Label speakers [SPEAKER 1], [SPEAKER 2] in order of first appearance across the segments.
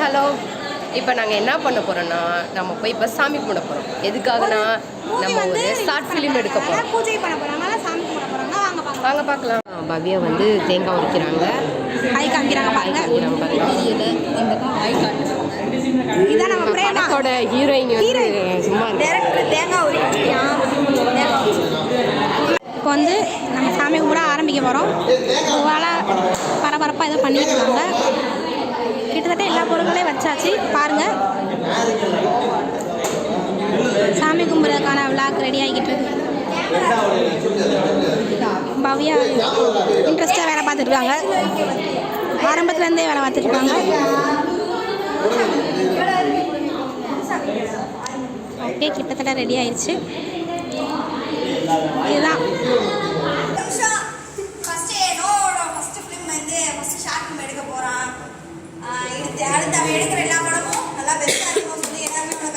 [SPEAKER 1] Hello. இப்போ நாங்கள் என்ன பண்ண போகிறோன்னா நம்ம போய் இப்போ சாமி கும்பிட போகிறோம் எதுக்காகனா நம்ம ஒரு ஷார்ட் ஃபிலிம் எடுக்க போகிறோம்
[SPEAKER 2] பூஜை பண்ண போறாங்க சாமி கும்பிட போறாங்க வாங்க பார்க்கலாம்.
[SPEAKER 1] வாங்க பார்க்கலாம். பவ்யா வந்து தேங்காய் உரிக்கிறாங்க.
[SPEAKER 2] கை காமிக்கிறாங்க பாருங்க.
[SPEAKER 1] காமிக்கிறாங்க பாருங்க.
[SPEAKER 2] இதான் நம்ம
[SPEAKER 1] படத்தோட ஹீரோயின் வந்து சும்மா இருக்கு.
[SPEAKER 2] டேரக்டர் தேங்காய் உரிக்கியா இப்போ வந்து நம்ம சாமி கும்பிட ஆரம்பிக்க போகிறோம் வேலை பரபரப்பாக ஏதோ பண்ணிட்டு இருக்காங்க கிட்டத்தட்ட எல்லா பொருட்களையும் வச்சாச்சு. பாருங்க. சாமி கும்பிட்றதுக்கான விழாக்கு ரெடி ஆகிக்கிட்டு பவ்யா இன்ட்ரெஸ்டாக வேலை பார்த்துருக்காங்க ஆரம்பத்துலேருந்தே வேலை பார்த்துருக்காங்க ஓகே கிட்டத்தட்ட ரெடி ஆயிடுச்சு இதுதான்.
[SPEAKER 3] என்னோட ஃபிலிம் வந்து ஷார்ட் ஃபிலிம் எடுக்க போகிறான் அடுத்து அவன் எடுக்கிற எல்லா படமும் நல்லா பெஸ்ட்டாக இருக்கும் சொல்லி எல்லாருமே உங்களை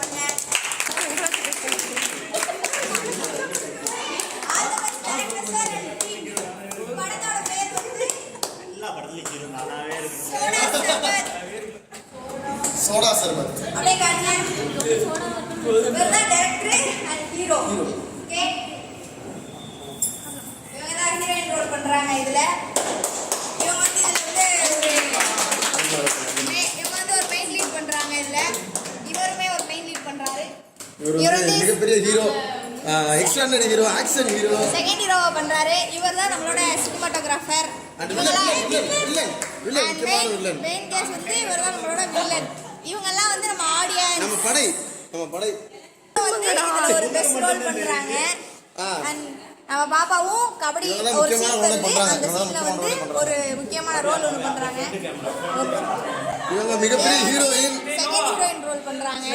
[SPEAKER 3] பண்ணேன் சோடா சர்பத். அப்படியே. இவர் தான் and hero. Okay? இவங்க தான் பண்றாங்க இதுல
[SPEAKER 4] இவர் வந்து மிகப்பெரிய hero extraordinary hero action hero
[SPEAKER 3] second ஹீரோவை பண்றாரு. இவர் தான் நம்மளோட சினிமாட்டோகிராஃபர் மெயின் கேஸ் வந்து இவர் தான் நம்மளோட வில்லன் இவங்கெல்லாம் வந்து நம்ம ஆடியன்ஸ்
[SPEAKER 4] நம்ம படை. நம்ம படை.
[SPEAKER 3] வந்து இதுல ஒரு பெஸ்ட் ரோல் பண்றாங்க.
[SPEAKER 4] ஆ.
[SPEAKER 3] அண்ட் நம்ம பாப்பாவும் கபடி ஒரு சீன் வந்து. அந்த சீன்ல வந்து. ஒரு முக்கியமான ரோல் ஒன்று பண்றாங்க.
[SPEAKER 4] இவங்க மிகப்பெரிய ஹீரோயின்
[SPEAKER 3] செகண்ட் ஹீரோயின் ரோல் பண்றாங்க.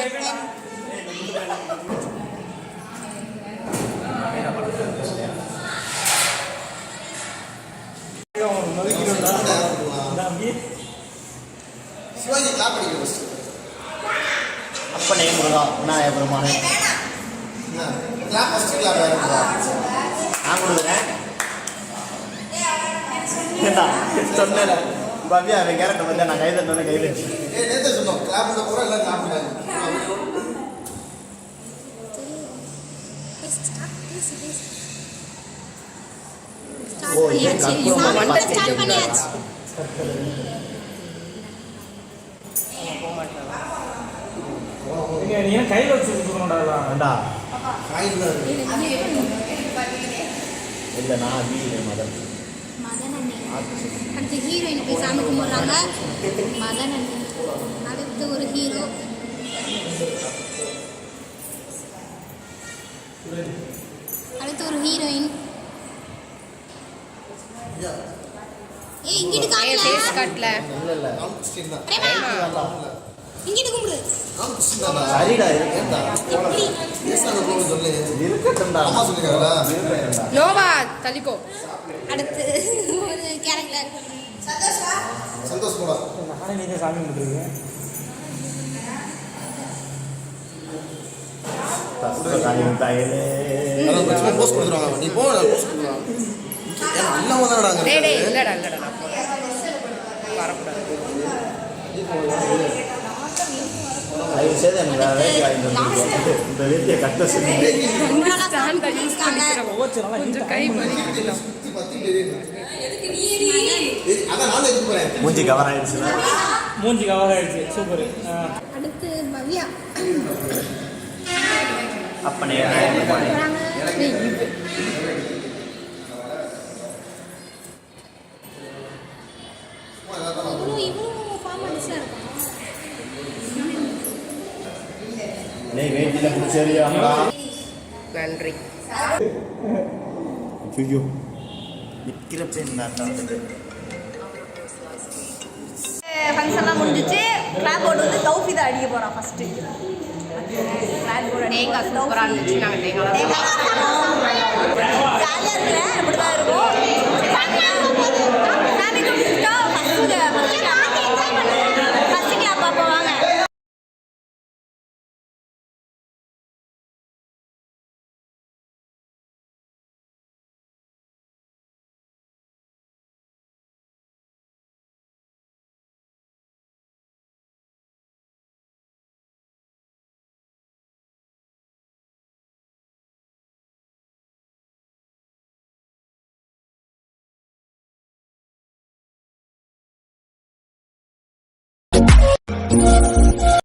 [SPEAKER 4] சிவாஜி கிளாப் அடிக்கணும் ஃபர்ஸ்ட்
[SPEAKER 5] அப்பனே முருகா விநாயக பெருமானே.
[SPEAKER 4] கிளாப் ஃபர்ஸ்ட் கிளாப்
[SPEAKER 5] நான் கொடுக்குறேன். ஏண்டா, சொன்னேன்ல பவ்யா அவன் கேரக்டர் வந்து நான் கைது தந்தேன் கைது
[SPEAKER 4] ஏய் நேத்து சொன்னோம் கிளாப் போறோம் எல்லாம் கிளாப்
[SPEAKER 5] ஓ இது
[SPEAKER 2] ஸ்டார்ட் பண்ணியாச்சு
[SPEAKER 6] நீங்க வச்சு கொடுக்கணும்டா
[SPEAKER 5] வேண்டா நான் வீடு மதன்
[SPEAKER 2] அடுத்து ஹீரோயின் போய் சாமி மதன் அடுத்து ஒரு ஹீரோ அடுத்து ஒரு ஹீரோயின் ஏய் இங்கிட்டு காட்டல
[SPEAKER 1] ஃபேஸ் காட்டல.
[SPEAKER 5] இல்லை இல்லை.
[SPEAKER 2] பிரேமா. இங்கிட்டு கும்பிடு.
[SPEAKER 5] சரிடா இருக்கேன்டா
[SPEAKER 4] பேசாத போக சொல்லு.
[SPEAKER 5] இருக்கட்டும்டா.
[SPEAKER 4] அம்மா சொல்லிருக்காங்களா?
[SPEAKER 1] நோவா தலிக்கோ
[SPEAKER 2] அடுத்து ஒரு கேரக்டர்
[SPEAKER 3] சந்தோஷா
[SPEAKER 4] சந்தோஷ் கூட
[SPEAKER 6] நானே நீங்க சாமி கும்பிட்டுருக்கேன்
[SPEAKER 4] அதான் கொஞ்சம் போஸ்ட் கொடுத்துருவாங்க நீ போ நான் போஸ்ட் கொடுத்துருவாங்க?
[SPEAKER 1] இல்லடா இல்லடா நான். வரக்கூடாது
[SPEAKER 5] தயவு செய்து எனக்கு வேற வேலைக்கு இந்த வேட்டியை கட்ட சொல்லி மூஞ்சி கவர் ஆயிடுச்சுன்னா
[SPEAKER 6] மூஞ்சி கவர் ஆயிடுச்சு சூப்பர்
[SPEAKER 2] அடுத்து பவ்யா
[SPEAKER 5] பிடிச்சறியாங்களா
[SPEAKER 1] நன்றி.
[SPEAKER 5] ஐயோ. நிற்கிறப்ப
[SPEAKER 3] ஃபங்க்ஷன்லாம் முடிஞ்சிச்சு. கிளாப் போர்டு வந்து தௌஃபி தான் அடிக்க போகிறான் ஃபஸ்ட்டு
[SPEAKER 1] தேங்காய் சூப்பராக இருந்துச்சு நாங்கள் தேங்காய்